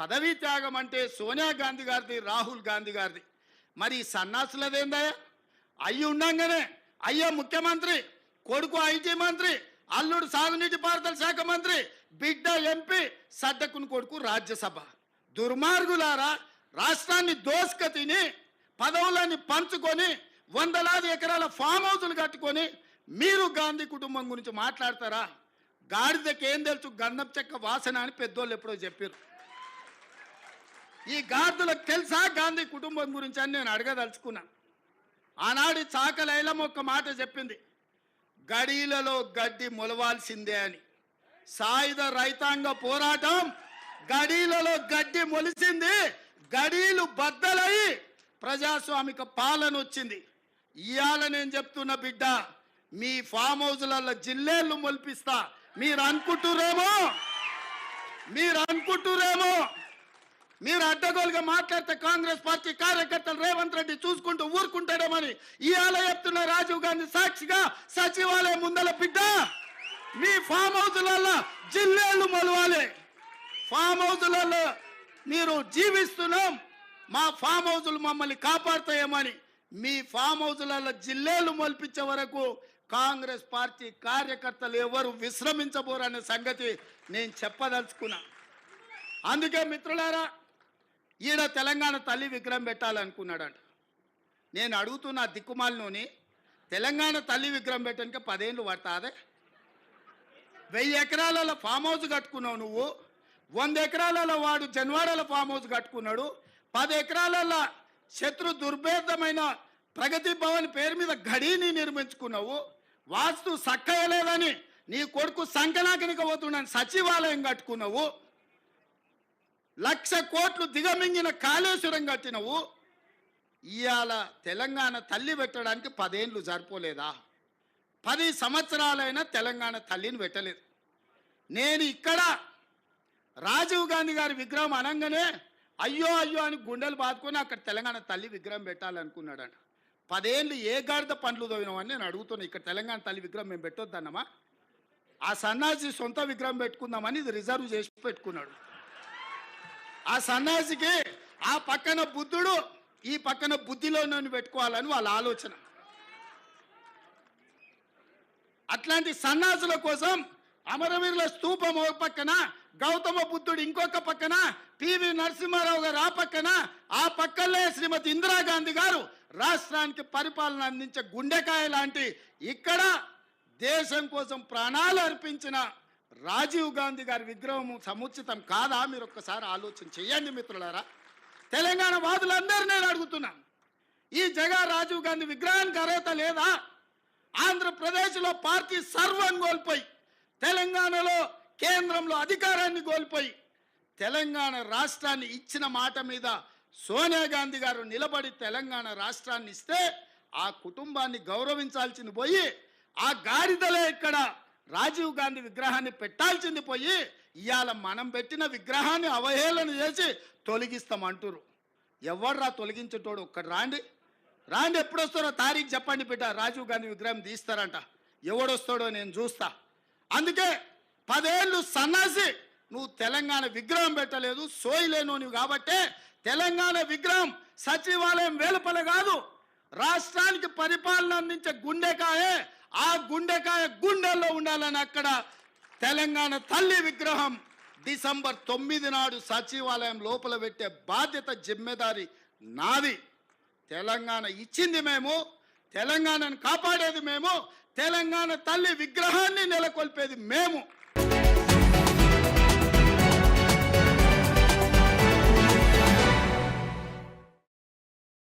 పదవీ త్యాగం అంటే సోనియా గాంధీ గారిది రాహుల్ గాంధీ గారిది. మరి ఈ సన్నాసులదేందయ్యా? అయ్యి ఉండంగానే అయ్యో ముఖ్యమంత్రి కొడుకు ఐటీ మంత్రి అల్లుడు సాగునీటి పారుదల శాఖ మంత్రి బిడ్డ ఎంపీ సడ్డకుని కొడుకు రాజ్యసభ. దుర్మార్గులారా రాష్ట్రాన్ని దోసుక తిని పదవులని పంచుకొని వందలాది ఎకరాల ఫామ్ హౌసులు కట్టుకొని మీరు గాంధీ కుటుంబం గురించి మాట్లాడతారా? గాడిదకేం తెలుసు గంధం చెక్క వాసన అని పెద్దోళ్ళు ఎప్పుడో చెప్పారు ఈ గార్దులకు తెలుసా గాంధీ కుటుంబం గురించి అని నేను అడగదలుచుకున్నా. ఆనాడు చాకలైలం ఒక మాట చెప్పింది. గడీలలో గడ్డి మొలవాల్సిందే అని. సాయుధ రైతాంగ పోరాటం గడీలలో గడ్డి మొలిసింది. గడీలు బద్దలై ప్రజాస్వామిక పాలన వచ్చింది. ఇవాళ నేను చెప్తున్న బిడ్డ మీ ఫామ్ హౌస్లలో జిల్లేళ్ళు మొలిపిస్తా. మీరు అనుకుంటురేమో? మీరు అనుకుంటురేమో? మీరు అడ్డగోలుగా మాట్లాడితే కాంగ్రెస్ పార్టీ కార్యకర్తలు రేవంత్ రెడ్డి చూసుకుంటూ ఊరుకుంటాడేమని ఇవాళ చెప్తున్న రాజీవ్ గాంధీ సాక్షిగా సచివాలయం ముందల బిడ్డ. మీ ఫామ్ హౌస్లలో జిల్లేళ్ళు మొలవాలి. ఫామ్ హౌస్లలో మీరు జీవిస్తున్నాం. మా ఫామ్ హౌసులు మమ్మల్ని కాపాడుతాయేమని మీ ఫామ్ హౌజులలో జిల్లేలు మొలిపించే వరకు కాంగ్రెస్ పార్టీ కార్యకర్తలు ఎవరు విశ్రమించబోరనే సంగతి నేను చెప్పదలుచుకున్నా. అందుకే మిత్రులారా ఈడ తెలంగాణ తల్లి విగ్రహం పెట్టాలనుకున్నాడంట. నేను అడుగుతున్న దిక్కుమాలలోని తెలంగాణ తల్లి విగ్రహం పెట్టడానికి పదేళ్ళు పడతాదే? వెయ్యి ఎకరాలలో ఫామ్ హౌస్ కట్టుకున్నావు నువ్వు వంద ఎకరాలలో వాడు జన్వాడల ఫామ్ హౌస్ కట్టుకున్నాడు పది ఎకరాలలో శత్రు దుర్భేదమైన ప్రగతి భవన్ పేరు మీద గడిని నిర్మించుకున్నావు వాస్తు సక్కయలేదని నీ కొడుకు సంకనాకనిక పోతున్నాను సచివాలయం కట్టుకున్నావు లక్ష కోట్లు దిగమింగిన కాళేశ్వరం కట్టినవు. ఇవాళ తెలంగాణ తల్లి పెట్టడానికి పదేళ్ళు సరిపోలేదా? పది సంవత్సరాలైనా తెలంగాణ తల్లిని పెట్టలేదు. నేను ఇక్కడ రాజీవ్ గాంధీ గారి విగ్రహం అనగానే అయ్యో అయ్యో అని గుండెలు బాదుకొని అక్కడ తెలంగాణ తల్లి విగ్రహం పెట్టాలనుకున్నాడంట. పదేళ్ళు ఏ గాడిద పండ్లు తోవినామని నేను అడుగుతున్నాను ఇక్కడ తెలంగాణ తల్లి విగ్రహం మేము పెట్టొద్దన్నమా? ఆ సన్నాసి సొంత విగ్రహం పెట్టుకుందామని ఇది రిజర్వ్ చేసి పెట్టుకున్నాడు. ఆ సన్యాసికి ఆ పక్కన బుద్ధుడు ఈ పక్కన బుద్ధిలో నన్ను పెట్టుకోవాలని వాళ్ళ ఆలోచన. అట్లాంటి సన్నాసుల కోసం అమరవీరుల స్తూపం ఒక పక్కన గౌతమ బుద్ధుడు ఇంకొక పక్కన పివి నరసింహారావు గారు ఆ పక్కన ఆ పక్కనే శ్రీమతి ఇందిరాగాంధీ గారు రాష్ట్రానికి పరిపాలన అందించే గుండెకాయ లాంటి ఇక్కడ దేశం కోసం ప్రాణాలు అర్పించిన రాజీవ్ గాంధీ గారి విగ్రహం సముచితం కాదా? మీరు ఒక్కసారి ఆలోచన చేయండి మిత్రులారా. తెలంగాణ వాదులందరూ నేను అడుగుతున్నాను. ఈ జగా రాజీవ్ గాంధీ విగ్రహానికి అర్హత లేదా? ఆంధ్రప్రదేశ్లో పార్టీ సర్వం కోల్పోయి తెలంగాణలో కేంద్రంలో అధికారాన్ని కోల్పోయి తెలంగాణ రాష్ట్రాన్ని ఇచ్చిన మాట మీద సోనియా గాంధీ గారు నిలబడి తెలంగాణ రాష్ట్రాన్ని ఇస్తే ఆ కుటుంబాన్ని గౌరవించాల్సింది పోయి ఆ గాడిదలే ఇక్కడ రాజీవ్ గాంధీ విగ్రహాన్ని పెట్టాల్సింది పోయి ఇవాళ మనం పెట్టిన విగ్రహాన్ని అవహేళన చేసి తొలగిస్తామంటారు ఎవడ్రా తొలగించేటోడు? ఒక్కడు రాండి. రాండి ఎప్పుడు వస్తారో తారీఖు చెప్పండి బిడ్డ. రాజీవ్ గాంధీ విగ్రహం తీస్తారంట. ఎవడొస్తాడో నేను చూస్తా. అందుకే పదేళ్ళు సన్నాసి నువ్వు తెలంగాణ విగ్రహం పెట్టలేదు సోయిలేను నువ్వు కాబట్టే తెలంగాణ విగ్రహం సచివాలయం వేలుపల కాదు. రాష్ట్రానికి పరిపాలన అందించే గుండెకాయే ఆ గుండెకాయ గుండెల్లో ఉండాలని అక్కడ తెలంగాణ తల్లి విగ్రహం డిసెంబర్ తొమ్మిది నాడు సచివాలయం లోపల పెట్టే బాధ్యత జిమ్మెదారి నాది. తెలంగాణ ఇచ్చింది మేము తెలంగాణను కాపాడేది మేము తెలంగాణ తల్లి విగ్రహాన్ని నెలకొల్పేది మేము.